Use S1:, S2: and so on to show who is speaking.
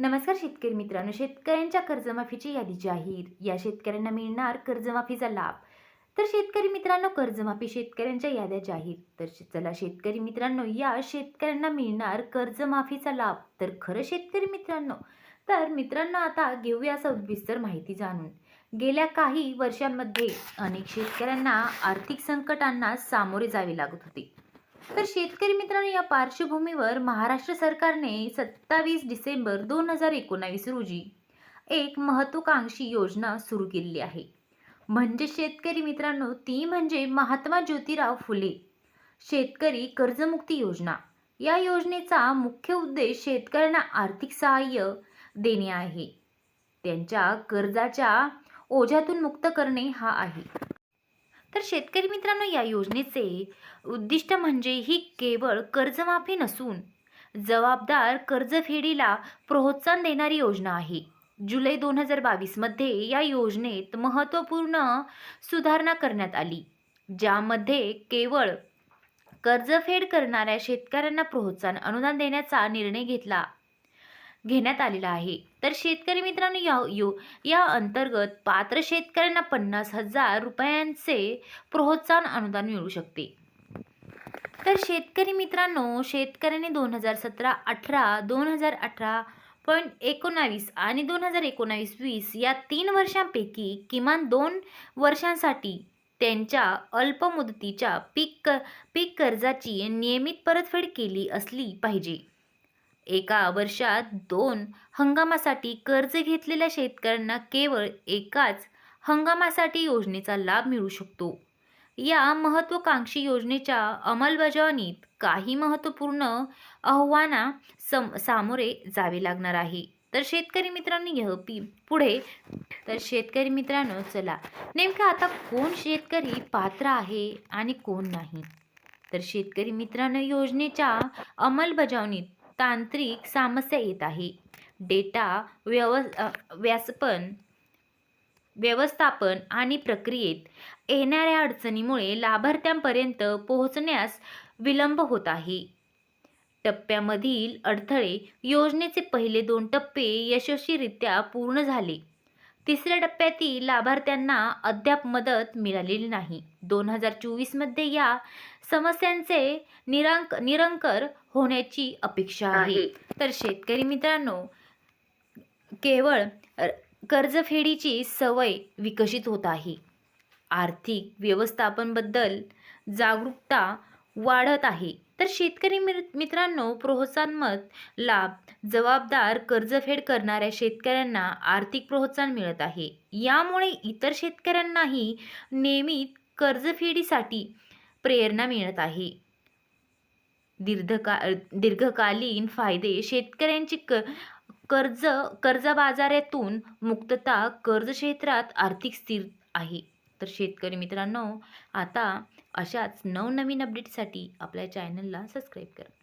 S1: नमस्कार शेतकरी मित्रांनो. शेतकऱ्यांच्या कर्जमाफीची यादी जाहीर. या शेतकऱ्यांना मिळणार कर्जमाफीचा लाभ. तर शेतकरी मित्रांनो कर्जमाफी शेतकऱ्यांच्या याद्या जाहीर. तर चला शेतकरी मित्रांनो या शेतकऱ्यांना मिळणार कर्जमाफीचा लाभ. तर खरं शेतकरी मित्रांनो तर मित्रांनो आता घेऊया सविस्तर माहिती जाणून. गेल्या काही वर्षांमध्ये अनेक शेतकऱ्यांना आर्थिक संकटांना सामोरे जावे लागत होते. तर शेतकरी मित्रांनो या पार्श्वभूमीवर महाराष्ट्र सरकारने सत्तावीस डिसेंबर दोन हजार एकोणावीस रोजी एक महत्त्वाकांक्षी योजना सुरू केलेली आहे. म्हणजे शेतकरी मित्रांनो ती म्हणजे महात्मा ज्योतिराव फुले शेतकरी कर्जमुक्ती योजना. या योजनेचा मुख्य उद्देश शेतकऱ्यांना आर्थिक सहाय्य देणे आहे. त्यांच्या कर्जाच्या ओझ्यातून मुक्त करणे हा आहे. तर शेतकरी मित्रांनो या योजनेचे उद्दिष्ट म्हणजे ही केवळ कर्जमाफी नसून जबाबदार कर्जफेडीला प्रोत्साहन देणारी योजना आहे. जुलै दोन हजार बावीसमध्ये या योजनेत महत्त्वपूर्ण सुधारणा करण्यात आली ज्यामध्ये केवळ कर्जफेड करणाऱ्या शेतकऱ्यांना प्रोत्साहन अनुदान देण्याचा निर्णय घेतला घेण्यात आलेला आहे. तर शेतकरी मित्रांनो या यो या अंतर्गत पात्र शेतकऱ्यांना पन्नास हजार रुपयांचे प्रोत्साहन अनुदान मिळू शकते. तर शेतकरी मित्रांनो शेतकऱ्यांनी दोन हजार सतरा अठरा दोन हजार अठरा पॉईंट एकोणावीस आणि दोन हजार एकोणावीस वीस या तीन वर्षांपैकी किमान दोन वर्षांसाठी त्यांच्या अल्पमुदतीच्या पीक क पीक कर्जाची नियमित परतफेड केली असली पाहिजे. एका वर्षात दोन हंगामासाठी कर्ज घेतलेल्या शेतकऱ्यांना केवळ एकाच हंगामासाठी योजनेचा लाभ मिळू शकतो. या महत्त्वाकांक्षी योजनेच्या अंमलबजावणीत काही महत्त्वपूर्ण आव्हाना सम सामोरे जावे लागणार आहे. तर शेतकरी मित्रांनो यह पी पुढे. तर शेतकरी मित्रांनो चला. नेमकं आता कोण शेतकरी पात्र आहे आणि कोण नाही? तर शेतकरी मित्रांनो योजनेच्या अंमलबजावणीत तांत्रिक समस्या येत आहे. डेटा व्यव व्यासपन व्यवस्थापन आणि प्रक्रियेत येणाऱ्या अडचणीमुळे लाभार्थ्यांपर्यंत पोहोचण्यास विलंब होत आहे. टप्प्यामधील अडथळे योजनेचे पहिले दोन टप्पे यशस्वीरित्या पूर्ण झाले. तिसऱ्या टप्प्यातील लाभार्थ्यांना अद्याप मदत मिळालेली नाही. दोन हजार चोवीसमध्ये या समस्यांचे निरांक निरंकर होण्याची अपेक्षा आहे. तर शेतकरी मित्रांनो केवळ कर्जफेडीची सवय विकसित होत आहे. आर्थिक व्यवस्थापनबद्दल जागरूकता वाढत आहे. तर शेतकरी मिर मित्रांनो प्रोत्साहनमत लाभ जबाबदार कर्जफेड करणाऱ्या शेतकऱ्यांना आर्थिक प्रोत्साहन मिळत आहे. यामुळे इतर शेतकऱ्यांनाही नियमित कर्जफेडीसाठी प्रेरणा मिळत आहे. दीर्घका दीर्घकालीन फायदे शेतकऱ्यांची क कर्ज कर्जबाजारातून मुक्तता कर्ज क्षेत्रात आर्थिक स्थिर आहे. तर शेतकरी मित्रांनो आता अशाच नवनवीन अपडेटसाठी आपल्या चॅनलला सबस्क्राईब करा.